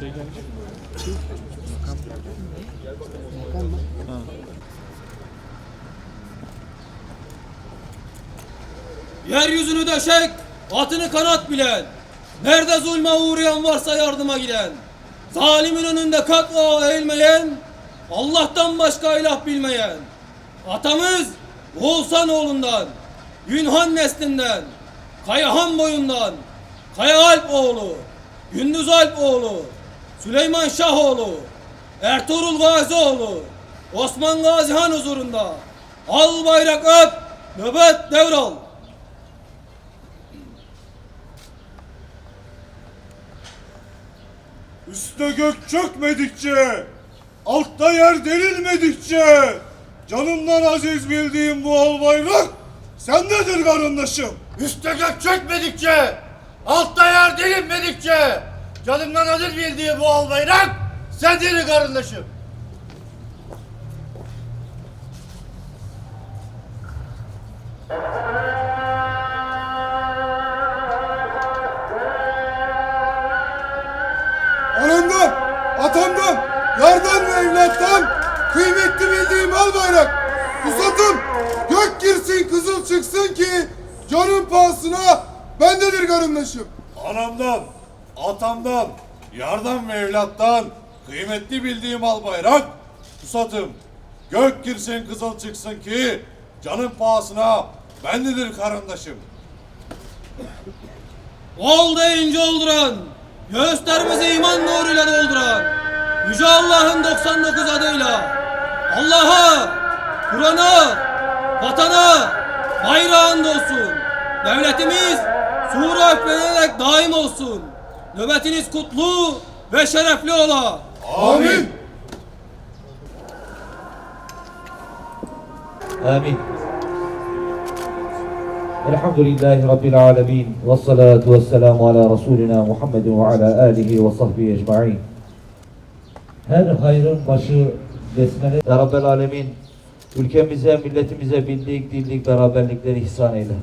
Şey gelecek mi? Ha. Yeryüzünü döşek, atını kanat bilen, nerede zulme uğrayan varsa yardıma giden, zalimin önünde katla eğilmeyen, Allah'tan başka ilah bilmeyen, atamız Oğuzhan oğlundan, Yunhan neslinden, Kayahan boyundan, Kaya Alp oğlu, Gündüz Alp oğlu, Süleyman Şah oğlu, Ertuğrul Gazi oğlu, Osman Gazi Han huzurunda, al bayrak öp, nöbet devral. Üste gök çökmedikçe, altta yer derilmedikçe, canımdan aziz bildiğim bu al bayrak sendedir karındaşım. Üste gök çökmedikçe, altta yer delinmedikçe, canımdan aziz bildiği bu al bayrak, sen deli karındaşım. Anamdan, atamdan, yardan ve evlattan kıymetli bildiğim al bayrak. Pusatım, gök girsin kızıl çıksın ki canın pahasına bendedir karındaşım. Anamdan, atamdan, yardan ve evlattan kıymetli bildiğim al bayrak. Pusatım, gök girsin kızıl çıksın ki canın pahasına bendedir karındaşım. Ol deyince olduran, göğüslerimizi iman nuruyla dolduran, Yüce Allah'ın 99 adıyla, Allah'a, Kur'an'a, vatana, bayrağın olsun. Devletimiz sura üflenerek daim olsun. Nöbetiniz kutlu ve şerefli ola. Amin. Amin. Elhamdülillahi Rabbil alemin. Ve salatu ve selamu ala Resulina Muhammedin ve ala alihi ve sahbihi ecma'in. Her hayrın başı besmele. Ya Rabbel alemin. Ülkemize, milletimize bildik, dildik, beraberlikleri ihsan eyle.